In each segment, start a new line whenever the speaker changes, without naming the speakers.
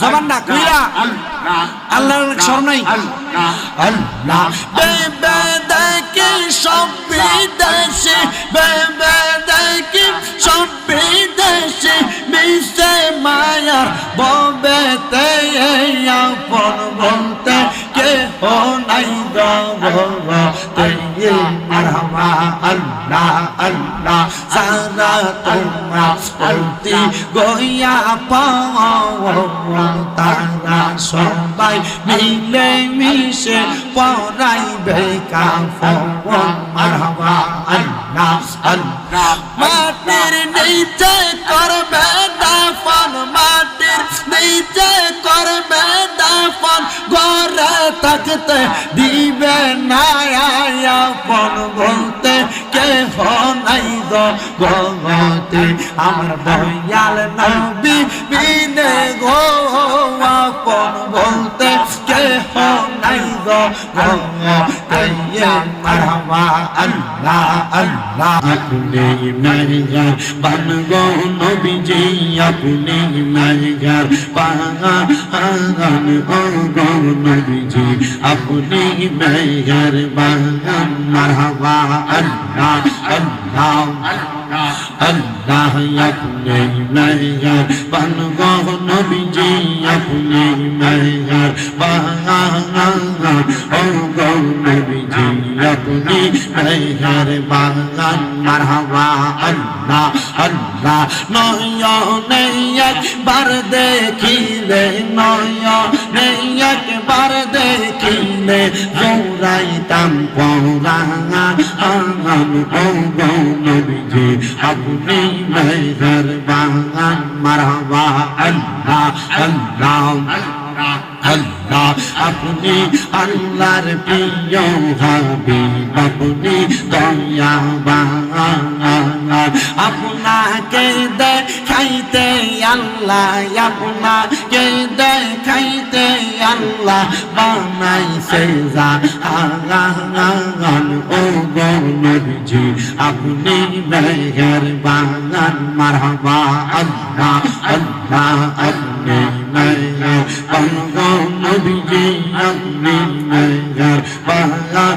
জবান না কইরা আল্লাহর স্মরণাই আল্লাহ বেবে দেখি সব বিদেশে বেবে দেখি সব বিদেশে মিশে মায়ার ববেতে আপন বলতে কে হো নাই জগতে মারহাবা আল্লাহ আল্লাহ, সারা তোমার প্রতি গইয়া পাও। তারা সবাই মিলে মিশে পড়াইবে কাফন মারহাবা আল্লাহ আল্লাহ। মাটির নিচে করবে দাফন। নিচে করবে দাফন, ঘরে থাকতে দিবে না আপন বলতে কে নাই গতে আমার দয়াল নবী বিনে গো আপন বলতে الله يا مرحبا الله
الله اپنے مرگر بن گو نبی جی اپنے مرگر باغان او گو نبی جی اپنے अल्लाह अपने मैया बन गो नबी जी अपने मैया बहा ओ गो नबी जी अपनी मैहर बागन मरहबा अल्लाह अल्लाह
नया नैयत बर देखी रे नया नैयत দেখিলে
জোরাইতাম পরাঙা আঙান ও গৌনবীজি আপনি মেঘর বাগান মারহাবা, আল্লাহ আল্লাহ আল্লাহ, আপনি আল্লাহর প্রিয় হাবিব আপনি দয়াবান,
আপনাকে দেখাইতে আল্লাহ, আপনাকে দেখাইতে আল্লাহ
বানাইছে জাহান ও গৌনবীজি আপনি মেঘর বাগান মারহাবা, আল্লাহ আল্লাহ, আপনি মেঘর বাগান নবীজি, আপনি মেঘর বাগান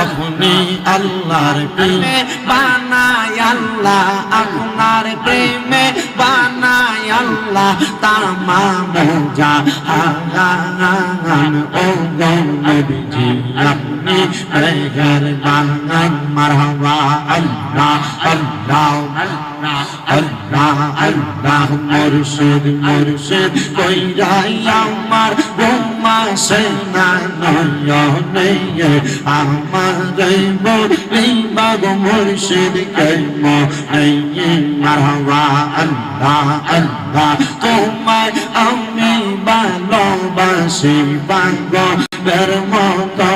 আপনি আল্লাহর প্রেমে
বানাই আল্লাহ, আপনার প্রেমে বানাই আল্লাহ, তামাম
জাহান ও গৌনবীজি আপনি মেঘর বাগান মারহাবা আল্লাহ আল্লাহ আল্লাহ আল্লাহ, মুর্শিদ মুর্শিদ, কইরাই আমার বোমা সেনা নয়নে আমার বলিবা গো মুর্শিদ কইম এই মারহাবা আল্লাহ আল্লাহ তোমায় আমি ভালোবাসি বাঙ্গ বের মতো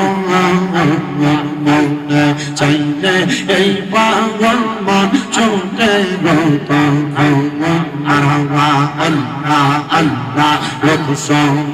মনে চাইলে এই পাগল মন ছোটে গত মারহাবা আল্লাহ আল্লাহ লোক সমাজে কলম কি আমি গলাই কলম কর মালা আমার এই বলিবা মুর্শিদ কাই মনে মারহাবা আল্লাহ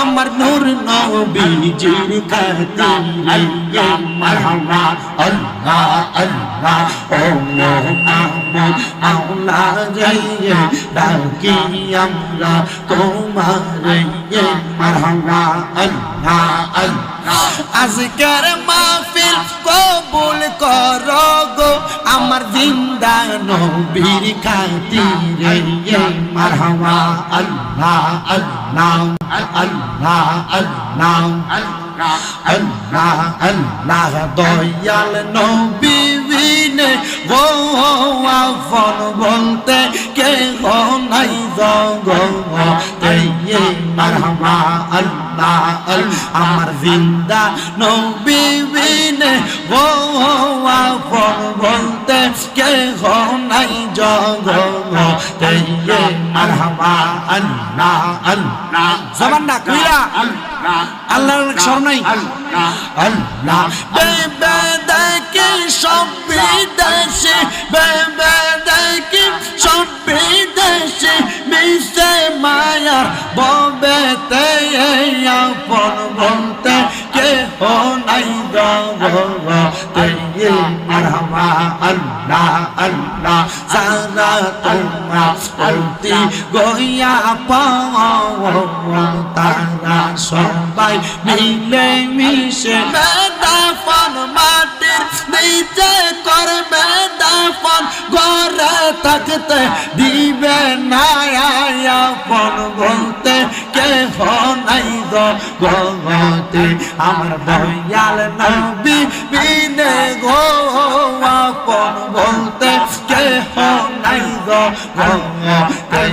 আমার
নূর নবীজির খাতিরে মারহাবা আল্লাহ আল্লাহ ও মাহবুব আল্লাহ রে ডাকি আমরা তোমার। মারহাবা, আল্লাহ আল্লাহ। আজকের মাহফিল কবুল করো। জিন্দা নবীর খাতিরে মারহাবা, আল্লাহ আল্লাহ আল্লাহ আল্লাহ আল্লাহ আল্লাহ। দয়াল নবী গো আফন বলতে কে গো নাই জগতে। মারহাবা, আল্লাহ
আল্লাহ। আমার জিন্দা নবী বিনে ও আপন বলতে কে হো নাই জগতে মারহাবা আল্লাহ আল্লাহ
জবান না কইরা আল্লাহর স্মরণ নাই।
আল্লাহ বেবে দেখি সব বিদেশে বেবে দেখি সব বিদেশে মিশে মায়ার ববেতে আপন বলতে কে হো নাই জগতে ये मरहमा अल्लाह अल्लाह सारा तलमा अल्ती गोया पाओ तारा सबाई मिले मिशे मैं दाफन माटिर नीचे कर मैं দাফন ঘরে থাকতে দিবে না আপন বলতে কে নাই গতে আমার দয়াল নবী বিনে গো, আপন বলতে কে নাই গতে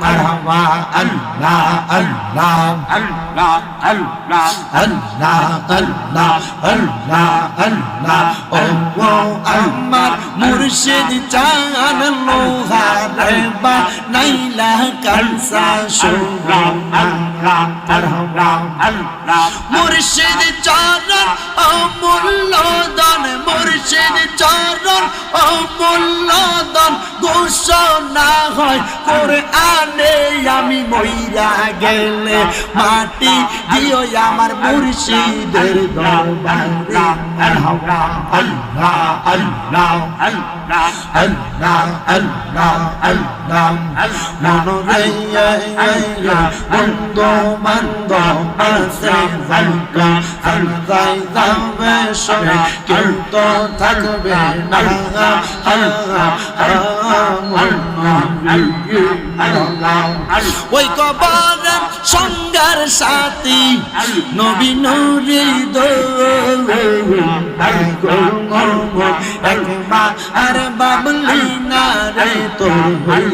মারহাবা আল্লাহ আল্লাহ
আল্লাহ আল্লাহ
আল্লাহ আল্লাহ আল্লাহ আল্লাহ ও ও আমার মুর্শিদ চান লোহারে বা নাইলা কালসা সুবহানাল্লাহ মারহাবা মুর্শিদ চরণ অমূল্য দান মুর্শিদ চরণ অমূল্য দান ঘোষণা হয় করে আনে আমি মইরা গেলে মাটি দিও আমার মুর্শিদের দরবারে আল্লাহ আল্লাহ
আল্লাহ
আল্লাহ আল্লাহ আল্লাহ নাম মনোরইয়া আইয়া বন্ধ বন্ধ আসে ভাঙ্গা হালদাই যাবে সবে কিন্তু থাকবে না ওই কবার সঙ্গার সাথী, নবী নুরি আর বাবলি না রে তোর